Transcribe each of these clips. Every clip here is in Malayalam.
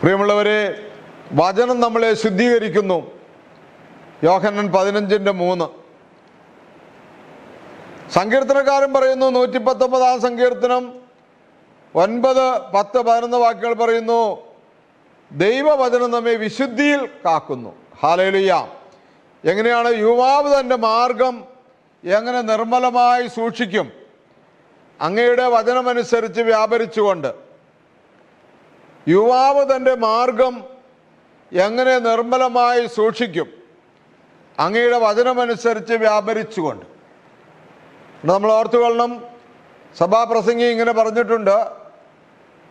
പ്രിയമുള്ളവരെ വചനം നമ്മളെ ശുദ്ധീകരിക്കുന്നു. യോഹന്നൻ പതിനഞ്ചിന്റെ മൂന്ന്. സങ്കീർത്തനക്കാരൻ പറയുന്നു നൂറ്റി പത്തൊമ്പതാം സങ്കീർത്തനം ഒൻപത് പത്ത് പതിനൊന്ന് വാക്കുകൾ പറയുന്നു ദൈവവചനം നമ്മെ വിശുദ്ധിയിൽ കാക്കുന്നു. ഹാലയിലിയ എങ്ങനെയാണ് യുവാവ് തന്റെ മാർഗം എങ്ങനെ നിർമ്മലമായി സൂക്ഷിക്കും? അങ്ങയുടെ വചനമനുസരിച്ച് വ്യാപരിച്ചുകൊണ്ട് യുവാവ് തന്റെ മാർഗം എങ്ങനെ നിർമ്മലമായി സൂക്ഷിക്കും? അങ്ങയുടെ വചനമനുസരിച്ച് വ്യാപരിച്ചുകൊണ്ട്. നമ്മൾ ഓർത്തുകൊള്ളണം സഭാപ്രസംഗി ഇങ്ങനെ പറഞ്ഞിട്ടുണ്ട്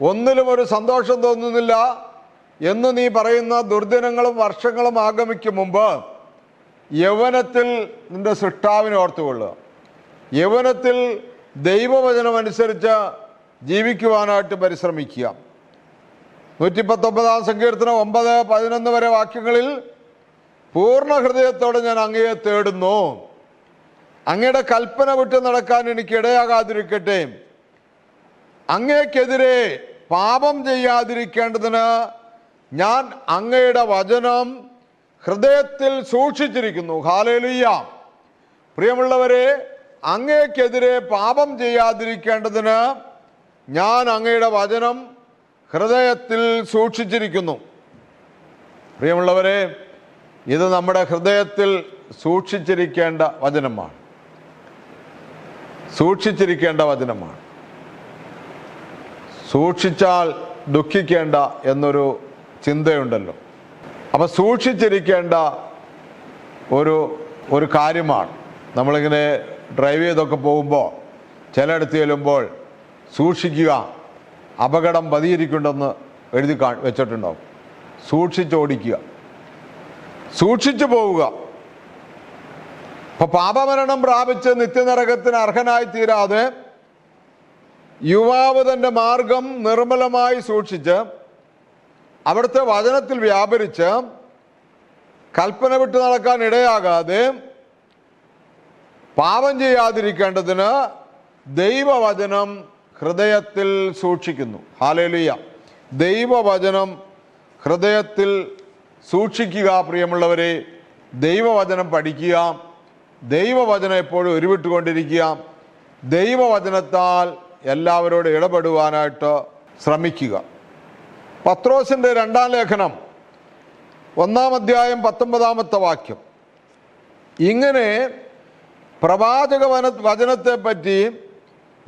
ഒന്നിലും ഒരു സന്തോഷം തോന്നുന്നില്ല എന്ന് നീ പറയുന്ന ദുർദിനങ്ങളും വർഷങ്ങളും ആഗമിക്കും മുമ്പ് യൗവനത്തിൽ നിന്റെ സൃഷ്ടാവിനെ ഓർത്തുകൊള്ളുക യൗവനത്തിൽ ദൈവവചനമനുസരിച്ച് ജീവിക്കുവാനായിട്ട് പരിശ്രമിക്കുക. നൂറ്റി പത്തൊമ്പതാം സങ്കീർത്തനം ഒമ്പത് പതിനൊന്ന് വരെ വാക്യങ്ങളിൽ പൂർണ ഹൃദയത്തോടെ ഞാൻ അങ്ങയെ തേടുന്നു. അങ്ങയുടെ കൽപ്പന വിട്ട് നടക്കാൻ എനിക്ക് ഇടയാകാതിരിക്കട്ടെ. അങ്ങേക്കെതിരെ പാപം ചെയ്യാതിരിക്കേണ്ടതിന് ഞാൻ അങ്ങയുടെ വചനം ഹൃദയത്തിൽ സൂക്ഷിച്ചിരിക്കുന്നു. ഹാലേലുയ്യ പ്രിയമുള്ളവരെ അങ്ങേക്കെതിരെ പാപം ചെയ്യാതിരിക്കേണ്ടതിന് ഞാൻ അങ്ങയുടെ വചനം ഹൃദയത്തിൽ സൂക്ഷിച്ചിരിക്കുന്നു. പ്രിയമുള്ളവരെ ഇത് നമ്മുടെ ഹൃദയത്തിൽ സൂക്ഷിച്ചിരിക്കേണ്ട വചനമാണ്. സൂക്ഷിച്ചിരിക്കേണ്ട വചനമാണ്. സൂക്ഷിച്ചാൽ ദുഃഖിക്കേണ്ട എന്നൊരു ചിന്തയുണ്ടല്ലോ. അപ്പം സൂക്ഷിച്ചിരിക്കേണ്ട ഒരു ഒരു കാര്യമാണ്. നമ്മളിങ്ങനെ ഡ്രൈവ് ചെയ്തൊക്കെ പോകുമ്പോൾ ചിലയിടത്ത് ചെല്ലുമ്പോൾ സൂക്ഷിക്കുക. അപകടം പതിയിരിക്കുന്നുണ്ടെന്ന് എഴുതി കാ വെച്ചിട്ടുണ്ടാവും. സൂക്ഷിച്ചോടിക്കുക. സൂക്ഷിച്ചു പോവുക. ഇപ്പൊ പാപമരണം പ്രാപിച്ച് നിത്യനരകത്തിന് അർഹനായി തീരാതെ യുവാവ് തന്റെ മാർഗം നിർമ്മലമായി സൂക്ഷിച്ച് അവിടുത്തെ വചനത്തിൽ വ്യാപരിച്ച് കൽപ്പന വിട്ട് നടക്കാൻ ഇടയാകാതെ പാപം ചെയ്യാതിരിക്കേണ്ടതിന് ദൈവവചനം ഹൃദയത്തിൽ സൂക്ഷിക്കുന്നു. ഹാലേലിയ ദൈവവചനം ഹൃദയത്തിൽ സൂക്ഷിക്കുക പ്രിയമുള്ളവരെ. ദൈവവചനം പഠിക്കുക. ദൈവവചനം എപ്പോഴും ഉരുവിട്ടുകൊണ്ടിരിക്കുക. ദൈവവചനത്താൽ എല്ലാവരോടും ഇടപെടുവാനായിട്ട് ശ്രമിക്കുക. പത്രോസിന്റെ രണ്ടാം ലേഖനം ഒന്നാം അധ്യായം പത്തൊമ്പതാമത്തെ വാക്യം. ഇങ്ങനെ പ്രവാചക വന വചനത്തെ പറ്റി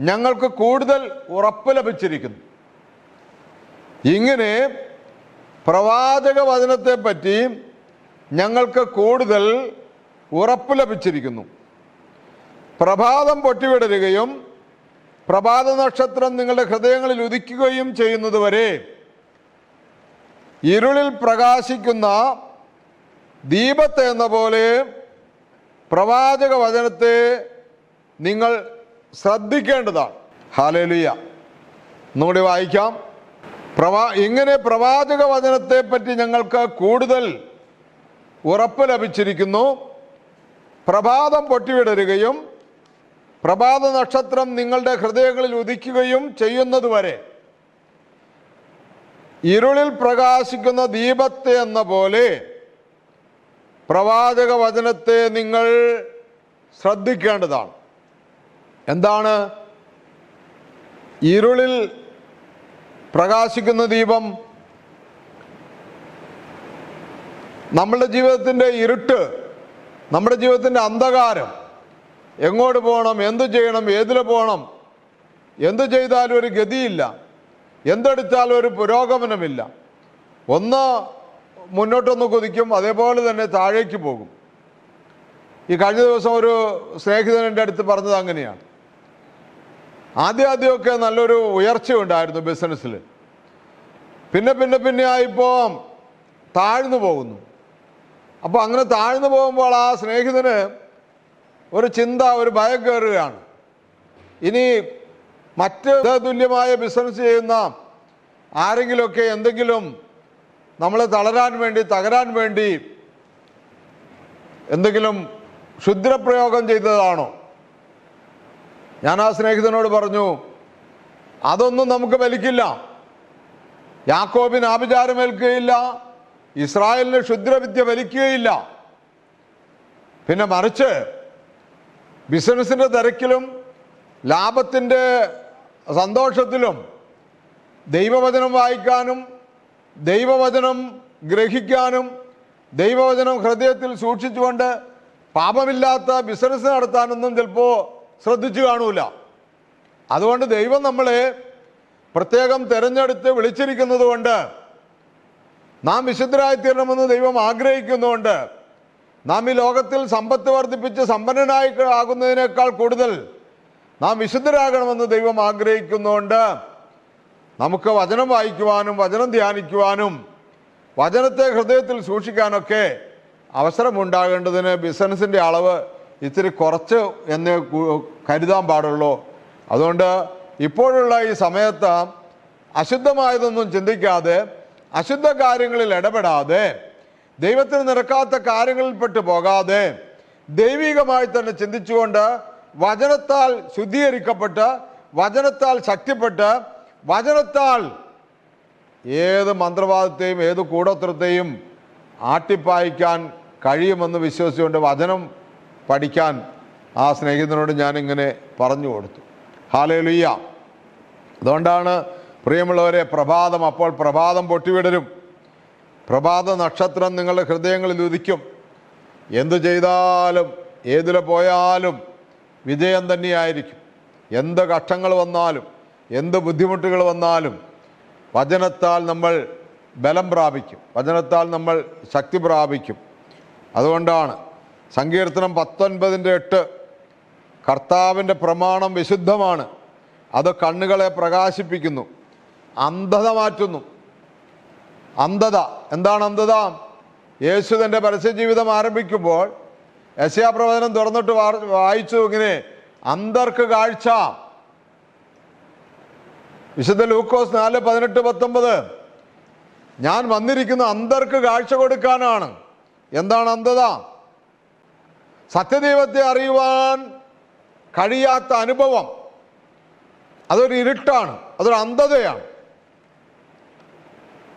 ഞങ്ങൾക്ക് കൂടുതൽ ഉറപ്പ് ലഭിച്ചിരിക്കുന്നു. ഇങ്ങനെ പ്രവാചക വചനത്തെ പറ്റി ഞങ്ങൾക്ക് കൂടുതൽ ഉറപ്പ് ലഭിച്ചിരിക്കുന്നു. പ്രഭാതം പൊട്ടിവിടരുകയും പ്രഭാത നക്ഷത്രം നിങ്ങളുടെ ഹൃദയങ്ങളിൽ ഉദിക്കുകയും ചെയ്യുന്നതുവരെ ഇരുളിൽ പ്രകാശിക്കുന്ന ദീപത്തെ എന്ന പോലെ പ്രവാചക വചനത്തെ നിങ്ങൾ ശ്രദ്ധിക്കേണ്ടതാണ്. ഹാലലുയ ഒന്നുകൂടി വായിക്കാം. പ്രവാ ഇങ്ങനെ പ്രവാചക വചനത്തെ പറ്റി ഞങ്ങൾക്ക് കൂടുതൽ ഉറപ്പ് ലഭിച്ചിരിക്കുന്നു. പ്രഭാതം പൊട്ടിവിടരുകയും പ്രഭാത നക്ഷത്രം നിങ്ങളുടെ ഹൃദയങ്ങളിൽ ഉദിക്കുകയും ചെയ്യുന്നതുവരെ ഇരുളിൽ പ്രകാശിക്കുന്ന ദീപത്തെ എന്ന പോലെ പ്രവാചക വചനത്തെ നിങ്ങൾ ശ്രദ്ധിക്കേണ്ടതാണ്. എന്താണ്? ഇരുളിൽ പ്രകാശിക്കുന്ന ദീപം നമ്മുടെ ജീവിതത്തിന്റെ ഇരുട്ട് നമ്മുടെ ജീവിതത്തിന്റെ അന്ധകാരം എങ്ങോട്ട് പോകണം എന്തു ചെയ്യണം ഏതിൽ പോകണം എന്തു ചെയ്താലും ഒരു ഗതിയില്ല എന്തെടുത്താലും ഒരു പുരോഗമനമില്ല. ഒന്ന് മുന്നോട്ടൊന്ന് കുതിക്കും അതേപോലെ തന്നെ താഴേക്ക് പോകും. ഈ കഴിഞ്ഞ ദിവസം ഒരു സ്നേഹിതൻ എന്റെ അടുത്ത് പറഞ്ഞത് അങ്ങനെയാണ്. ആദ്യം ആദ്യമൊക്കെ നല്ലൊരു ഉയർച്ച ഉണ്ടായിരുന്നു ബിസിനസ്സിൽ പിന്നെ പിന്നെ പിന്നെ ആയിപ്പോൾ താഴ്ന്നു പോകുന്നു. അപ്പോൾ അങ്ങനെ താഴ്ന്നു പോകുമ്പോൾ ആ സ്നേഹിതന് ഒരു ചിന്ത ഒരു ഭയം കയറുകയാണ്. ഇനി മറ്റ് തുല്യമായ ബിസിനസ് ചെയ്യുന്ന ആരെങ്കിലുമൊക്കെ എന്തെങ്കിലും നമ്മളെ തളരാൻ വേണ്ടി തകരാൻ വേണ്ടി എന്തെങ്കിലും ക്ഷുദ്രപ്രയോഗം ചെയ്തതാണോ? ഞാൻ ആ സ്നേഹിതനോട് പറഞ്ഞു അതൊന്നും നമുക്ക് വലിക്കില്ല യാക്കോബിന് ആഭിചാരമേൽക്കുകയില്ല ഇസ്രായേലിന് ക്ഷുദ്രവിദ്യ വലിക്കുകയില്ല പിന്നെ മറിച്ച് ബിസിനസ്സിന്റെ തിരക്കിലും ലാഭത്തിന്റെ സന്തോഷത്തിലും ദൈവവചനം വായിക്കാനും ദൈവവചനം ഗ്രഹിക്കാനും ദൈവവചനം ഹൃദയത്തിൽ സൂക്ഷിച്ചുകൊണ്ട് പാപമില്ലാത്ത ബിസിനസ് നടത്താനൊന്നും ചിലപ്പോൾ ശ്രദ്ധിച്ചു കാണൂല. അതുകൊണ്ട് ദൈവം നമ്മളെ പ്രത്യേകം തിരഞ്ഞെടുത്ത് വിളിച്ചിരിക്കുന്നത് കൊണ്ട് നാം വിശുദ്ധരായി തീരണമെന്ന് ദൈവം ആഗ്രഹിക്കുന്നുണ്ട് നാം ഈ ലോകത്തിൽ സമ്പത്ത് വർദ്ധിപ്പിച്ച് സമ്പന്നനായി ആകുന്നതിനേക്കാൾ കൂടുതൽ നാം വിശുദ്ധരാകണമെന്ന് ദൈവം ആഗ്രഹിക്കുന്നുണ്ട് നമുക്ക് വചനം വായിക്കുവാനും വചനം ധ്യാനിക്കുവാനും വചനത്തെ ഹൃദയത്തിൽ സൂക്ഷിക്കാനൊക്കെ അവസരമുണ്ടാകേണ്ടതിന് ബിസിനസ്സിന്റെ അളവ് ഇത്തിരി കുറച്ച് എന്ന് കരുതാൻ പാടുള്ളൂ. അതുകൊണ്ട് ഇപ്പോഴുള്ള ഈ സമയത്ത് അശുദ്ധമായതൊന്നും ചിന്തിക്കാതെ അശുദ്ധ കാര്യങ്ങളിൽ ഇടപെടാതെ ദൈവത്തിന് നിരക്കാത്ത കാര്യങ്ങളിൽപ്പെട്ടു പോകാതെ ദൈവികമായി തന്നെ ചിന്തിച്ചുകൊണ്ട് വചനത്താൽ ശുദ്ധീകരിക്കപ്പെട്ട് വചനത്താൽ ശക്തിപ്പെട്ട് വചനത്താൽ ഏത് മന്ത്രവാദത്തെയും ഏത് കൂടോത്രത്തെയും ആട്ടിപ്പായിക്കാൻ കഴിയുമെന്ന് വിശ്വസിച്ചുകൊണ്ട് വചനം പഠിക്കാൻ ആ സ്നേഹിതനോട് ഞാനിങ്ങനെ പറഞ്ഞു കൊടുത്തു. ഹാലേലുയ്യ അതുകൊണ്ടാണ് പ്രിയമുള്ളവരെ പ്രഭാതം അപ്പോൾ പ്രഭാതം പൊട്ടിവിടരും. പ്രഭാത നക്ഷത്രം നിങ്ങളുടെ ഹൃദയങ്ങളിൽ ഉദിക്കും. എന്തു ചെയ്താലും ഏതിൽ പോയാലും വിജയം തന്നെയായിരിക്കും. എന്ത് കഷ്ടങ്ങൾ വന്നാലും എന്ത് ബുദ്ധിമുട്ടുകൾ വന്നാലും വചനത്താൽ നമ്മൾ ബലം പ്രാപിക്കും. വചനത്താൽ നമ്മൾ ശക്തി പ്രാപിക്കും. അതുകൊണ്ടാണ് സങ്കീർത്തനം പത്തൊൻപതിന്റെ എട്ട്. കർത്താവിന്റെ പ്രമാണം വിശുദ്ധമാണ്. അത് കണ്ണുകളെ പ്രകാശിപ്പിക്കുന്നു. അന്ധത മാറ്റുന്നു. അന്ധത. എന്താണ് അന്ധത? യേശു തന്റെ പരസ്യജീവിതം ആരംഭിക്കുമ്പോൾ യശയാപ്രവചനം തുറന്നിട്ട് വായിച്ചു ഇങ്ങനെ അന്തർക്ക് കാഴ്ച. വിശുദ്ധ ലൂക്കോസ് നാല് പതിനെട്ട് പത്തൊമ്പത്. ഞാൻ വന്നിരിക്കുന്ന അന്തർക്ക് കാഴ്ച കൊടുക്കാനാണ്. എന്താണ് അന്ധത? സത്യദൈവത്തെ അറിയുവാൻ കഴിയാത്ത അനുഭവം അതൊരു ഇരുട്ടാണ് അതൊരു അന്ധതയാണ്.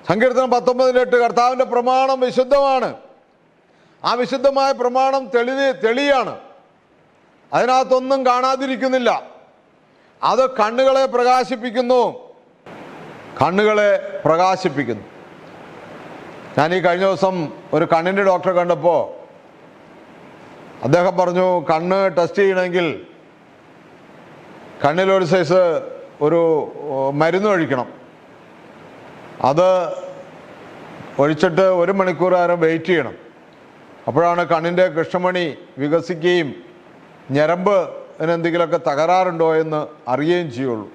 സങ്കീർത്തനം പത്തൊമ്പതിന്റെ എട്ട് കർത്താവിന്റെ പ്രമാണം വിശുദ്ധമാണ്. ആ വിശുദ്ധമായ പ്രമാണം തെളി തെളിയാണ്. അതിനകത്തൊന്നും കാണാതിരിക്കുന്നില്ല. അത് കണ്ണുകളെ പ്രകാശിപ്പിക്കുന്നു. കണ്ണുകളെ പ്രകാശിപ്പിക്കുന്നു. ഞാൻ ഈ കഴിഞ്ഞ ദിവസം ഒരു കണ്ണിന്റെ ഡോക്ടറെ കണ്ടപ്പോൾ അദ്ദേഹം പറഞ്ഞു കണ്ണ് ടെസ്റ്റ് ചെയ്യണമെങ്കിൽ കണ്ണിലൊരു സൈസ് ഒരു മരുന്ന് ഒഴിക്കണം. അത് ഒഴിച്ചിട്ട് ഒരു മണിക്കൂർ നേരം വെയിറ്റ് ചെയ്യണം. അപ്പോഴാണ് കണ്ണിന്റെ കൃഷ്ണമണി വികസിക്കുകയും ഞരമ്പ് എന്തെങ്കിലുമൊക്കെ തകരാറുണ്ടോ എന്ന് അറിയുകയും ചെയ്യുള്ളൂ.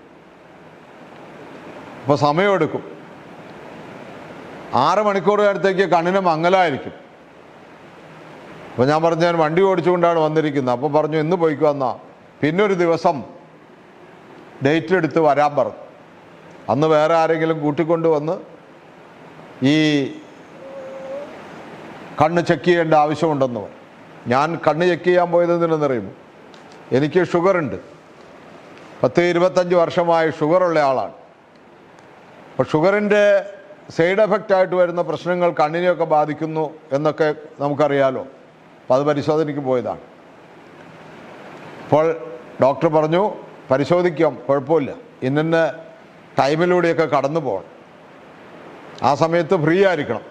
അപ്പോൾ സമയമെടുക്കും. ആറ് മണിക്കൂർ നേരത്തേക്ക് കണ്ണിന് മങ്ങലായിരിക്കും. അപ്പോൾ ഞാൻ പറഞ്ഞു ഞാൻ വണ്ടി ഓടിച്ചുകൊണ്ടാണ് വന്നിരിക്കുന്നത്. അപ്പോൾ പറഞ്ഞു ഇന്ന് പോയിക്ക് വന്നാ പിന്നെ ഒരു ദിവസം ഡേറ്റ് എടുത്ത് വരാൻ പറഞ്ഞു. അന്ന് വേറെ ആരെങ്കിലും കൂട്ടിക്കൊണ്ട് വന്ന് ഈ കണ്ണ് ചെക്ക് ചെയ്യേണ്ട ആവശ്യമുണ്ടെന്ന് ഞാൻ കണ്ണ് ചെക്ക് ചെയ്യാൻ പോയത് എന്തിനെന്നറിയുമോ? എനിക്ക് ഷുഗറുണ്ട്. പത്ത് ഇരുപത്തഞ്ച് വർഷമായി ഷുഗറുള്ള ആളാണ്. അപ്പോൾ ഷുഗറിന്റെ സൈഡ് എഫക്റ്റായിട്ട് വരുന്ന പ്രശ്നങ്ങൾ കണ്ണിനെയൊക്കെ ബാധിക്കുന്നു എന്നൊക്കെ നമുക്കറിയാലോ. അപ്പോൾ അത് പരിശോധനയ്ക്ക് പോയതാണ്. അപ്പോൾ ഡോക്ടർ പറഞ്ഞു പരിശോധിക്കാം കുഴപ്പമില്ല. ഇന്ന ടൈമിലൂടെയൊക്കെ കടന്നു പോകണം. ആ സമയത്ത് ഫ്രീ ആയിരിക്കണം.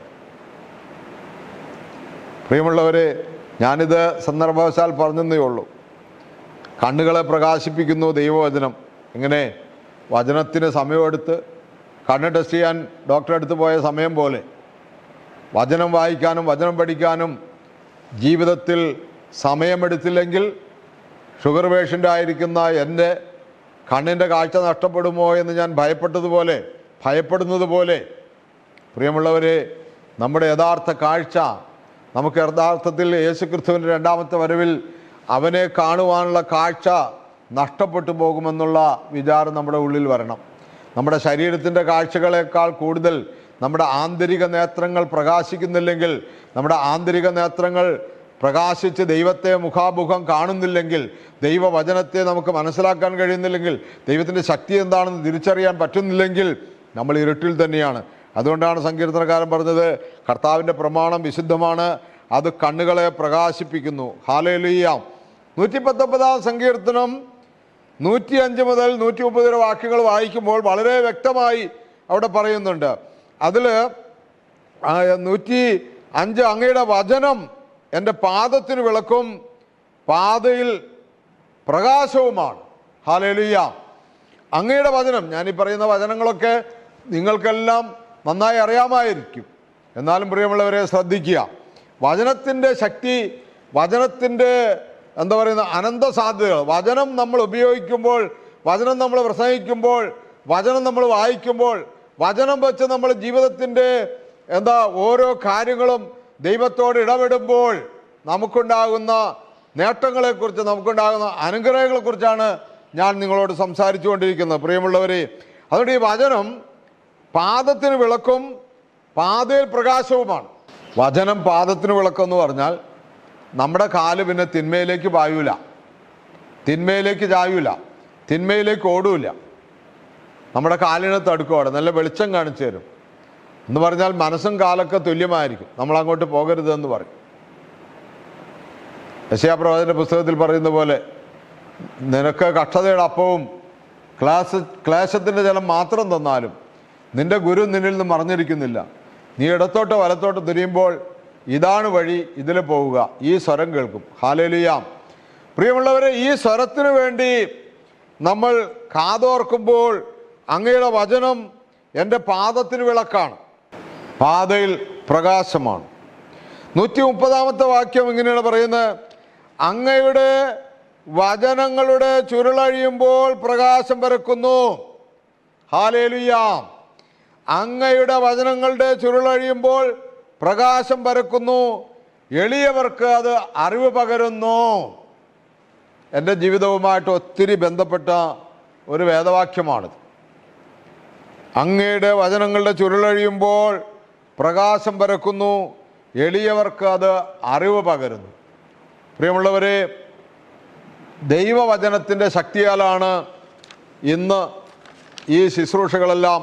പ്രിയമുള്ളവർ ഞാനിത് സന്ദർഭവശാൽ പറഞ്ഞതേ ഉള്ളൂ. കണ്ണുകളെ പ്രകാശിപ്പിക്കുന്നു ദൈവവചനം. ഇങ്ങനെ വചനത്തിന് സമയമെടുത്ത് കണ്ണ് ടെസ്റ്റ് ചെയ്യാൻ ഡോക്ടറെ അടുത്ത് പോയ സമയം പോലെ. വചനം വായിക്കാനും വചനം പഠിക്കാനും ജീവിതത്തിൽ സമയമെടുത്തില്ലെങ്കിൽ ഷുഗർ പേഷ്യന്റ് ആയിരിക്കുന്ന എന്റെ കണ്ണിന്റെ കാഴ്ച നഷ്ടപ്പെടുമോ എന്ന് ഞാൻ ഭയപ്പെട്ടതുപോലെ ഭയപ്പെടുന്നത് പോലെ പ്രിയമുള്ളവരെ നമ്മുടെ യഥാർത്ഥ കാഴ്ച നമുക്ക് യഥാർത്ഥത്തിൽ യേശുക്രിസ്തുവിന്റെ രണ്ടാമത്തെ വരവിൽ അവനെ കാണുവാനുള്ള കാഴ്ച നഷ്ടപ്പെട്ടു പോകുമെന്നുള്ള വിചാരം നമ്മുടെ ഉള്ളിൽ വരണം. നമ്മുടെ ശരീരത്തിന്റെ കാഴ്ചകളേക്കാൾ കൂടുതൽ നമ്മുടെ ആന്തരിക നേത്രങ്ങൾ പ്രകാശിക്കുന്നില്ലെങ്കിൽ നമ്മുടെ ആന്തരിക നേത്രങ്ങൾ പ്രകാശിച്ച് ദൈവത്തെ മുഖാമുഖം കാണുന്നില്ലെങ്കിൽ ദൈവവചനത്തെ നമുക്ക് മനസ്സിലാക്കാൻ കഴിയുന്നില്ലെങ്കിൽ ദൈവത്തിന്റെ ശക്തി എന്താണെന്ന് തിരിച്ചറിയാൻ പറ്റുന്നില്ലെങ്കിൽ നമ്മൾ ഇരുട്ടിൽ തന്നെയാണ്. അതുകൊണ്ടാണ് സങ്കീർത്തനക്കാരൻ പറഞ്ഞത് കർത്താവിന്റെ പ്രമാണം വിശുദ്ധമാണ് അത് കണ്ണുകളെ പ്രകാശിപ്പിക്കുന്നു. ഹാലയിലുയ്യാം നൂറ്റി പത്തൊമ്പതാം സങ്കീർത്തനം നൂറ്റി അഞ്ച് മുതൽ നൂറ്റി മുപ്പത് വരെ വാക്യങ്ങൾ വായിക്കുമ്പോൾ വളരെ വ്യക്തമായി അവിടെ പറയുന്നുണ്ട് അതിൽ നൂറ്റി അഞ്ച് അങ്ങയുടെ വചനം എന്റെ പാദത്തിന് വിളക്കും പാതയിൽ പ്രകാശവുമാണ്. ഹാലേലുയ്യ അങ്ങയുടെ വചനം ഞാൻ ഈ പറയുന്ന വചനങ്ങളൊക്കെ നിങ്ങൾക്കെല്ലാം നന്നായി അറിയാമായിരിക്കും. എന്നാലും പ്രിയമുള്ളവരെ ശ്രദ്ധിക്കുക. വചനത്തിന്റെ ശക്തി വചനത്തിന്റെ എന്താ പറയുന്ന അനന്ത സാധ്യതകൾ. വചനം നമ്മൾ ഉപയോഗിക്കുമ്പോൾ വചനം നമ്മൾ പ്രസംഗിക്കുമ്പോൾ വചനം നമ്മൾ വായിക്കുമ്പോൾ വചനം വെച്ച് നമ്മൾ ജീവിതത്തിന്റെ എന്താ ഓരോ കാര്യങ്ങളും ദൈവത്തോട് ഇടപെടുമ്പോൾ നമുക്കുണ്ടാകുന്ന നേട്ടങ്ങളെക്കുറിച്ച് നമുക്കുണ്ടാകുന്ന അനുഗ്രഹങ്ങളെക്കുറിച്ചാണ് ഞാൻ നിങ്ങളോട് സംസാരിച്ചു കൊണ്ടിരിക്കുന്നത് പ്രിയമുള്ളവരെ അതുകൊണ്ട് ഈ വചനം പാദത്തിന് വിളക്കും പാതയിൽ പ്രകാശവുമാണ്. വചനം പാദത്തിന് വിളക്കെന്ന് പറഞ്ഞാൽ നമ്മുടെ കാൽ പിന്നെ തിന്മയിലേക്ക് പായൂല. തിന്മയിലേക്ക് ചായൂല. തിന്മയിലേക്ക് ഓടൂല. നമ്മുടെ കാലിനെ തടുക്കുവാണ്. നല്ല വെളിച്ചം കാണിച്ചു തരും. എന്ന് പറഞ്ഞാൽ മനസ്സും കാലൊക്കെ തുല്യമായിരിക്കും. നമ്മൾ അങ്ങോട്ട് പോകരുതെന്ന് പറയും. യശയാപ്രവാചന്റെ പുസ്തകത്തിൽ പറയുന്ന പോലെ നിനക്ക് കക്ഷതയുടെ അപ്പവും ക്ലാസ് ക്ലേശത്തിന്റെ ജലം മാത്രം തന്നാലും നിന്റെ ഗുരു നിന്നിൽ നിന്ന് മറഞ്ഞിരിക്കുന്നില്ല. നീ ഇടത്തോട്ട് വലത്തോട്ട് തിരിയുമ്പോൾ ഇതാണ് വഴി ഇതിൽ പോവുക. ഈ സ്വരം കേൾക്കും. ഹാലലിയാം. പ്രിയമുള്ളവരെ ഈ സ്വരത്തിനു വേണ്ടി നമ്മൾ കാതോർക്കുമ്പോൾ അങ്ങയുടെ വചനം എന്റെ പാദത്തിന് വിളക്കാണ്. പാതയിൽ പ്രകാശമാണ്. നൂറ്റി മുപ്പതാമത്തെ വാക്യം ഇങ്ങനെയാണ് പറയുന്നത്. അങ്ങയുടെ വചനങ്ങളുടെ ചുരുളഴിയുമ്പോൾ പ്രകാശം പരക്കുന്നു. ഹാലേലുയാം. അങ്ങയുടെ വചനങ്ങളുടെ ചുരുളഴിയുമ്പോൾ പ്രകാശം പരക്കുന്നു. എളിയവർക്ക് അത് അറിവ് പകരുന്നു. എന്റെ ജീവിതവുമായിട്ട് ഒത്തിരി ബന്ധപ്പെട്ട ഒരു വേദവാക്യമാണിത്. അങ്ങയുടെ വചനങ്ങളുടെ ചുരുളഴിയുമ്പോൾ പ്രകാശം പരക്കുന്നു എളിയവർക്ക് അത് അറിവ് പകരുന്നു. പ്രിയമുള്ളവരെ ദൈവവചനത്തിന്റെ ശക്തിയാലാണ് ഇന്ന് ഈ ശുശ്രൂഷകളെല്ലാം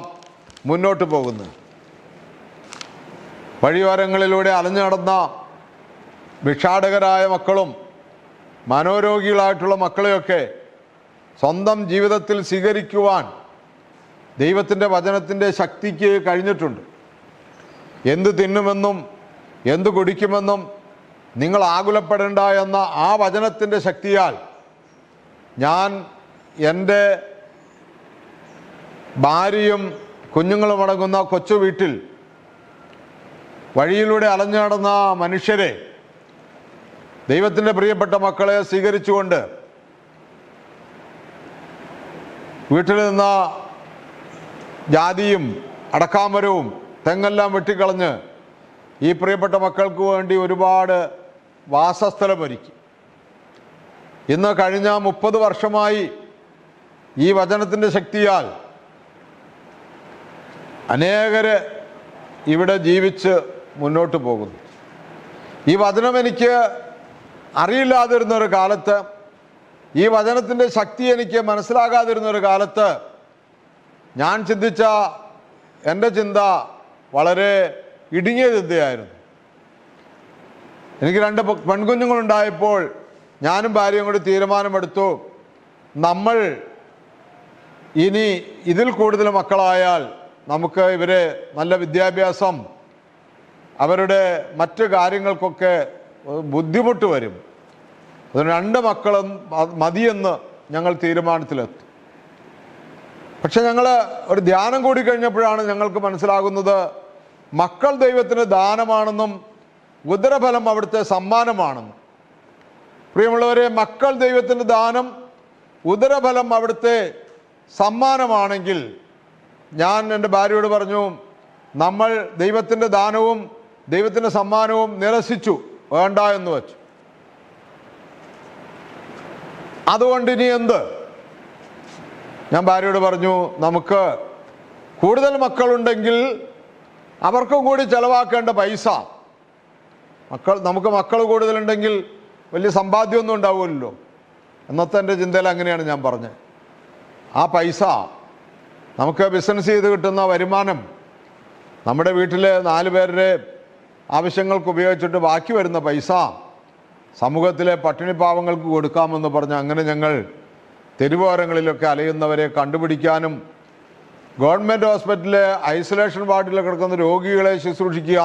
മുന്നോട്ട് പോകുന്നത്. വഴിയോരങ്ങളിലൂടെ അലഞ്ഞു നടന്ന ഭിക്ഷാടകരായ മക്കളും മനോരോഗികളായിട്ടുള്ള മക്കളെയൊക്കെ സ്വന്തം ജീവിതത്തിൽ സ്വീകരിക്കുവാൻ ദൈവത്തിന്റെ വചനത്തിന്റെ ശക്തിക്ക് കഴിഞ്ഞിട്ടുണ്ട്. എന്ത് തിന്നുമെന്നും എന്ത് കുടിക്കുമെന്നും നിങ്ങൾ ആകുലപ്പെടേണ്ട എന്ന ആ വചനത്തിന്റെ ശക്തിയാൽ ഞാൻ എന്റെ ഭാര്യയും കുഞ്ഞുങ്ങളും അടങ്ങുന്ന കൊച്ചു വീട്ടിൽ വഴിയിലൂടെ അലഞ്ഞു നടന്ന മനുഷ്യരെ ദൈവത്തിന്റെ പ്രിയപ്പെട്ട മക്കളെ സ്വീകരിച്ചുകൊണ്ട് വീട്ടിൽ നിന്ന ജാതിയും അടക്കാമരവും തെങ്ങെല്ലാം വെട്ടിക്കളഞ്ഞ് ഈ പ്രിയപ്പെട്ട മക്കൾക്ക് വേണ്ടി ഒരുപാട് വാസസ്ഥലം ഒരുക്കി. ഇന്ന് കഴിഞ്ഞ മുപ്പത് വർഷമായി ഈ വചനത്തിന്റെ ശക്തിയാൽ അനേകര് ഇവിടെ ജീവിച്ച് മുന്നോട്ട് പോകുന്നു. ഈ വചനം എനിക്ക് അറിയില്ലാതിരുന്ന ഒരു കാലത്ത് ഈ വചനത്തിന്റെ ശക്തി എനിക്ക് മനസ്സിലാകാതിരുന്ന ഒരു കാലത്ത് ഞാൻ ചിന്തിച്ച എന്റെ ചിന്ത വളരെ ഇടുങ്ങിയ ചിന്തയായിരുന്നു. എനിക്ക് രണ്ട് പെൺകുഞ്ഞുങ്ങളുണ്ടായപ്പോൾ ഞാനും ഭാര്യയും കൂടി തീരുമാനമെടുത്തു. നമ്മൾ ഇനി ഇതിൽ കൂടുതൽ മക്കളായാൽ നമുക്ക് ഇവരെ നല്ല വിദ്യാഭ്യാസം അവരുടെ മറ്റു കാര്യങ്ങൾക്കൊക്കെ ബുദ്ധിമുട്ട് വരും. അതിന് രണ്ട് മക്കളും മതിയെന്ന് ഞങ്ങൾ തീരുമാനത്തിലെത്തും. പക്ഷെ ഞങ്ങൾ ഒരു ധ്യാനം കൂടി കഴിഞ്ഞപ്പോഴാണ് ഞങ്ങൾക്ക് മനസ്സിലാകുന്നത് മക്കൾ ദൈവത്തിന് ദാനമാണെന്നും ഉദരഫലം അവിടുത്തെ സമ്മാനമാണെന്നും. പ്രിയമുള്ളവരെ മക്കൾ ദൈവത്തിന്റെ ദാനം ഉദരഫലം അവിടുത്തെ സമ്മാനമാണെങ്കിൽ ഞാൻ എന്റെ ഭാര്യയോട് പറഞ്ഞു നമ്മൾ ദൈവത്തിന്റെ ദാനവും ദൈവത്തിന്റെ സമ്മാനവും നിരസിച്ചു വേണ്ട എന്ന് വച്ചു. അതുകൊണ്ട് ഇനി എന്ത്? ഞാൻ ഭാര്യയോട് പറഞ്ഞു നമുക്ക് കൂടുതൽ മക്കളുണ്ടെങ്കിൽ അവർക്കും കൂടി ചെലവാക്കേണ്ട പൈസ. മക്കൾ നമുക്ക് മക്കൾ കൂടുതലുണ്ടെങ്കിൽ വലിയ സമ്പാദ്യമൊന്നും ഉണ്ടാവുമല്ലോ. എന്നത്തെ എന്റെ ചിന്തയിൽ അങ്ങനെയാണ് ഞാൻ പറഞ്ഞത്. ആ പൈസ നമുക്ക് ബിസിനസ് ചെയ്ത് കിട്ടുന്ന വരുമാനം നമ്മുടെ വീട്ടിലെ നാല് പേരുടെ ആവശ്യങ്ങൾക്ക് ഉപയോഗിച്ചിട്ട് ബാക്കി വരുന്ന പൈസ സമൂഹത്തിലെ പട്ടിണി പാവങ്ങൾക്ക് കൊടുക്കാമെന്ന് പറഞ്ഞ് അങ്ങനെ ഞങ്ങൾ തെരുവോരങ്ങളിലൊക്കെ അലയുന്നവരെ കണ്ടുപിടിക്കാനും ഗവൺമെന്റ് ഹോസ്പിറ്റലിലെ ഐസൊലേഷൻ വാർഡിൽ കിടക്കുന്ന രോഗികളെ ശുശ്രൂഷിക്കുക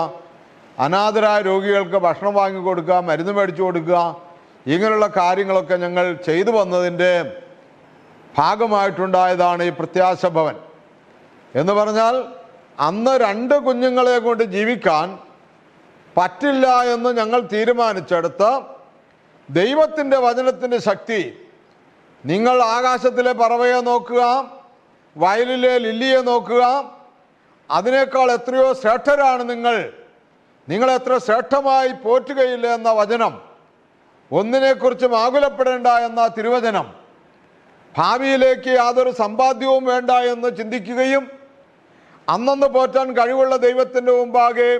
അനാഥരായ രോഗികൾക്ക് ഭക്ഷണം വാങ്ങി കൊടുക്കുക മരുന്ന് മേടിച്ചു കൊടുക്കുക ഇങ്ങനെയുള്ള കാര്യങ്ങളൊക്കെ ഞങ്ങൾ ചെയ്തു വന്നതിന്റെ ഭാഗമായിട്ടുണ്ടായതാണ് ഈ പ്രത്യാശ ഭവൻ. എന്ന് പറഞ്ഞാൽ അന്ന് രണ്ട് കുഞ്ഞുങ്ങളെ കൊണ്ട് ജീവിക്കാൻ പറ്റില്ല എന്ന് ഞങ്ങൾ തീരുമാനിച്ചെടുത്ത് ദൈവത്തിന്റെ വചനത്തിന്റെ ശക്തി നിങ്ങൾ ആകാശത്തിലെ പറവയെ നോക്കുക വയലിലെ ലില്ലിയെ നോക്കുക അതിനേക്കാൾ എത്രയോ ശ്രേഷ്ഠരാണ് നിങ്ങൾ. നിങ്ങൾ എത്ര ശ്രേഷ്ഠമായി പോറ്റുകയില്ല എന്ന വചനം. ഒന്നിനെക്കുറിച്ചും ആകുലപ്പെടേണ്ട എന്ന തിരുവചനം. ഭാവിയിലേക്ക് യാതൊരു സമ്പാദ്യവും വേണ്ട എന്ന് ചിന്തിക്കുകയും അന്നന്ന് പോറ്റാൻ കഴിവുള്ള ദൈവത്തിന്റെ മുമ്പാകെ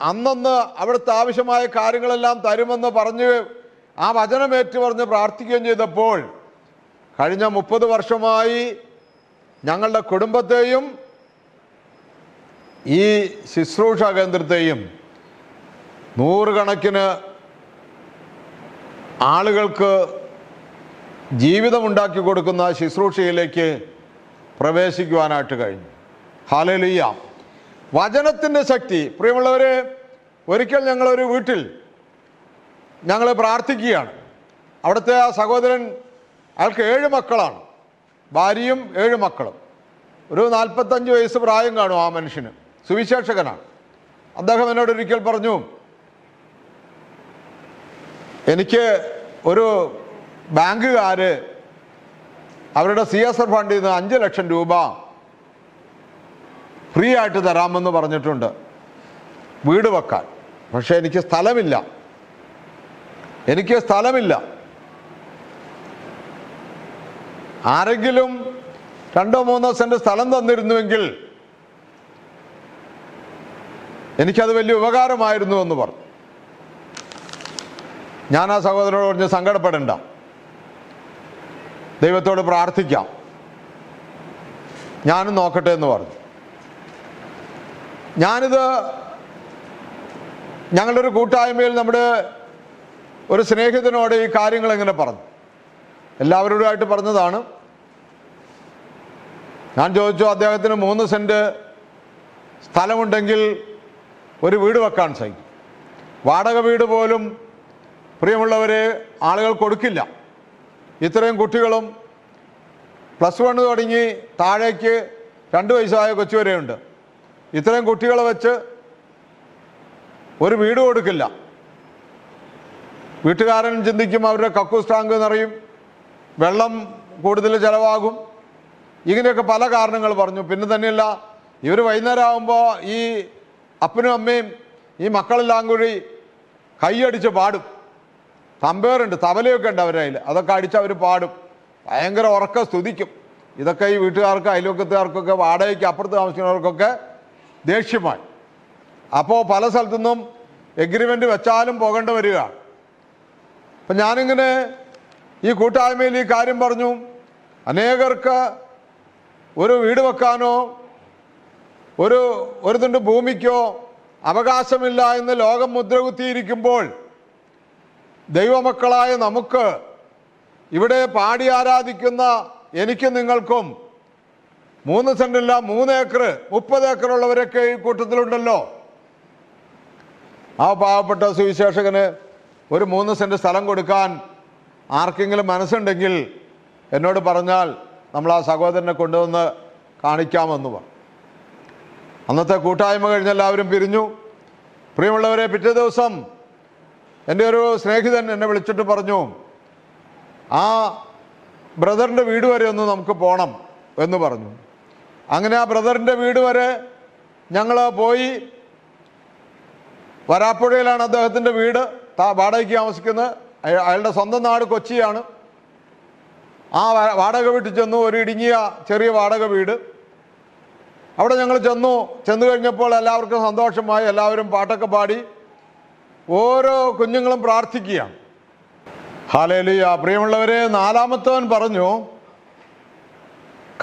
അന്നന്ന് അവിടുത്തെ ആവശ്യമായ കാര്യങ്ങളെല്ലാം തരുമെന്ന് പറഞ്ഞ് ആ വചനം ഏറ്റുപറഞ്ഞ് പ്രാർത്ഥിക്കുകയും ചെയ്തപ്പോൾ കഴിഞ്ഞ മുപ്പത് വർഷമായി ഞങ്ങളുടെ കുടുംബത്തെയും ഈ ശുശ്രൂഷ കേന്ദ്രത്തെയും നൂറുകണക്കിന് ആളുകൾക്ക് ജീവിതമുണ്ടാക്കി കൊടുക്കുന്ന ശുശ്രൂഷയിലേക്ക് പ്രവേശിക്കുവാനായിട്ട് കഴിഞ്ഞു. ഹാലലിയ വചനത്തിന്റെ ശക്തി. പ്രിയമുള്ളവർ ഒരിക്കൽ ഞങ്ങളൊരു വീട്ടിൽ ഞങ്ങൾ പ്രാർത്ഥിക്കുകയാണ്. അവിടുത്തെ ആ സഹോദരൻ അയാൾക്ക് ഏഴ് മക്കളാണ്. ഭാര്യയും ഏഴ് മക്കളും. ഒരു നാൽപ്പത്തഞ്ച് വയസ്സ് പ്രായം കാണും ആ മനുഷ്യന്. സുവിശേഷകനാണ്. അദ്ദേഹം എന്നോട് ഒരിക്കൽ പറഞ്ഞു എനിക്ക് ഒരു ബാങ്കുകാർ അവരുടെ സി എസ് ആർ ഫണ്ടിൽ നിന്ന് അഞ്ച് ലക്ഷം രൂപ ഫ്രീ ആയിട്ട് തരാമെന്ന് പറഞ്ഞിട്ടുണ്ട്. വീട് വെക്കാൻ. പക്ഷേ എനിക്ക് സ്ഥലമില്ല. എനിക്ക് സ്ഥലമില്ല. ആരെങ്കിലും രണ്ടോ മൂന്നോ സെന്റ് സ്ഥലം തന്നിരുന്നുവെങ്കിൽ എനിക്കത് വലിയ ഉപകാരമായിരുന്നു എന്ന് പറഞ്ഞു. ഞാൻ ആ സഹോദരനോട് പറഞ്ഞ് സങ്കടപ്പെടണ്ട. ദൈവത്തോട് പ്രാർത്ഥിക്കാം. ഞാനും നോക്കട്ടെ എന്ന് പറഞ്ഞു. ഞാനിത് ഞങ്ങളുടെ ഒരു കൂട്ടായ്മയിൽ നമ്മുടെ ഒരു സ്നേഹിതനോട് ഈ കാര്യങ്ങൾ എങ്ങനെ പറഞ്ഞു. എല്ലാവരോടുമായിട്ട് പറഞ്ഞതാണ്. ഞാൻ ചോദിച്ചു അദ്ദേഹത്തിന് മൂന്ന് സെന്റ് സ്ഥലമുണ്ടെങ്കിൽ ഒരു വീട് വെക്കാൻ സഹിക്കും വാടക വീട് പോലും പ്രിയമുള്ളവരെ ആളുകൾ കൊടുക്കില്ല. ഇത്രയും കുട്ടികളും പ്ലസ് വൺ തുടങ്ങി താഴേക്ക് രണ്ട് വയസ്സായ കൊച്ചു വരെയുണ്ട്. ഇത്രയും കുട്ടികളെ വെച്ച് ഒരു വീട് കൊടുക്കില്ല. വീട്ടുകാരൻ ചിന്തിക്കും അവരുടെ കക്കൂസ് ടാങ്ക് നിറയും വെള്ളം കൂടുതൽ ചിലവാകും. ഇങ്ങനെയൊക്കെ പല കാരണങ്ങൾ പറഞ്ഞു. പിന്നെ തന്നെയല്ല ഇവർ വൈകുന്നേരം ആകുമ്പോൾ ഈ അപ്പനും അമ്മയും ഈ മക്കളെല്ലാം കൂടി കൈയടിച്ച് പാടും. തമ്പേറുണ്ട് തബലയൊക്കെ ഉണ്ട് അവരുടെ അതൊക്കെ അടിച്ച് അവർ പാടും. ഭയങ്കര ഉറക്കം സ്തുതിക്കും. ഇതൊക്കെ ഈ വീട്ടുകാർക്ക് അയൽവക്കത്തുകാർക്കൊക്കെ വാടകയ്ക്ക് അപ്പുറത്ത് താമസിക്കുന്നവർക്കൊക്കെ ദേഷ്യമായി അപ്പോൾ പല സ്ഥലത്തുനിന്നും എഗ്രിമെന്റ് വെച്ചാലും പോകേണ്ടി വരികയാണ്. അപ്പം ഞാനിങ്ങനെ ഈ കൂട്ടായ്മയിൽ ഈ കാര്യം പറഞ്ഞു. അനേകർക്ക് ഒരു വീട് വെക്കാനോ ഒരു ഒരു തുണ്ട് ഭൂമിക്കോ അവകാശമില്ല എന്ന് ലോകം മുദ്രകുത്തിയിരിക്കുമ്പോൾ ദൈവമക്കളായ നമുക്ക് ഇവിടെ പാടി ആരാധിക്കുന്ന എനിക്കും നിങ്ങൾക്കും മൂന്ന് സെന്റില്ല മൂന്ന് ഏക്കർ മുപ്പത് ഏക്കറുള്ളവരൊക്കെ ഈ കൂട്ടത്തിലുണ്ടല്ലോ. ആ പാവപ്പെട്ട സുവിശേഷകന് ഒരു മൂന്ന് സെന്റ് സ്ഥലം കൊടുക്കാൻ ആർക്കെങ്കിലും മനസ്സുണ്ടെങ്കിൽ എന്നോട് പറഞ്ഞാൽ നമ്മൾ ആ സഹോദരനെ കൊണ്ടുവന്ന് കാണിക്കാമെന്ന് പറഞ്ഞു. അന്നത്തെ കൂട്ടായ്മ കഴിഞ്ഞ് എല്ലാവരും പിരിഞ്ഞു. പ്രിയമുള്ളവരെ പിറ്റേ ദിവസം എന്റെ ഒരു സ്നേഹിതൻ എന്നെ വിളിച്ചിട്ട് പറഞ്ഞു ആ ബ്രദറിന്റെ വീട് വരെ ഒന്ന് നമുക്ക് പോകണം എന്ന് പറഞ്ഞു. അങ്ങനെ ആ ബ്രദറിന്റെ വീട് വരെ ഞങ്ങൾ പോയി. വരാപ്പുഴയിലാണ് അദ്ദേഹത്തിന്റെ വീട് താ- വാടകയ്ക്ക് താമസിക്കുന്നത്. അയാളുടെ സ്വന്തം നാട് കൊച്ചിയാണ്. ആ വാടക വീട്ടിൽ ചെന്നു. ഒരു ഇടുങ്ങിയ ചെറിയ വാടക വീട്. അവിടെ ഞങ്ങൾ ചെന്നു. ചെന്നു കഴിഞ്ഞപ്പോൾ എല്ലാവർക്കും സന്തോഷമായി. എല്ലാവരും പാട്ടൊക്കെ പാടി ഓരോ കുഞ്ഞുങ്ങളും പ്രാർത്ഥിക്കുകയാണ്. ഹാലേലിയ. പ്രിയമുള്ളവരെ നാലാമത്തവൻ പറഞ്ഞു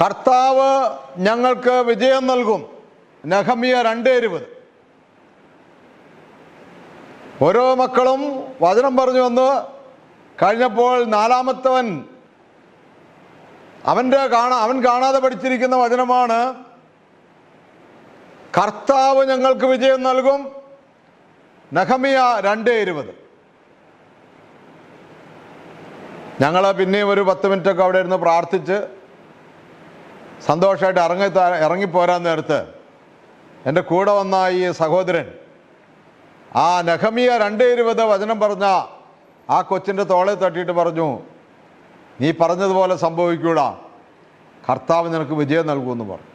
കർത്താവ് ഞങ്ങൾക്ക് വിജയം നൽകും. നഹമിയ രണ്ട് ഇരുപത് ഓരോ മക്കളും വചനം പറഞ്ഞു വന്ന് കഴിഞ്ഞപ്പോൾ നാലാമത്തവൻ അവന്റെ കാണാ അവൻ കാണാതെ പഠിച്ചിരിക്കുന്ന വചനമാണ് കർത്താവ് ഞങ്ങൾക്ക് വിജയം നൽകും. നഹമിയ രണ്ട് ഇരുപത്. ഞങ്ങൾ പിന്നെയും ഒരു പത്ത് മിനിറ്റൊക്കെ അവിടെ ഇരുന്ന് പ്രാർത്ഥിച്ച് സന്തോഷമായിട്ട് ഇറങ്ങി ഇറങ്ങിപ്പോരാൻ നേരത്ത് എന്റെ കൂടെ വന്ന ഈ സഹോദരൻ ആ നഹമിയ രണ്ട് ഇരുപത് വചനം പറഞ്ഞ ആ കൊച്ചിന്റെ തോളെ തട്ടിയിട്ട് പറഞ്ഞു നീ പറഞ്ഞതുപോലെ സംഭവിക്കൂടാ. കർത്താവ് നിനക്ക് വിജയം നൽകുമെന്ന് പറഞ്ഞു.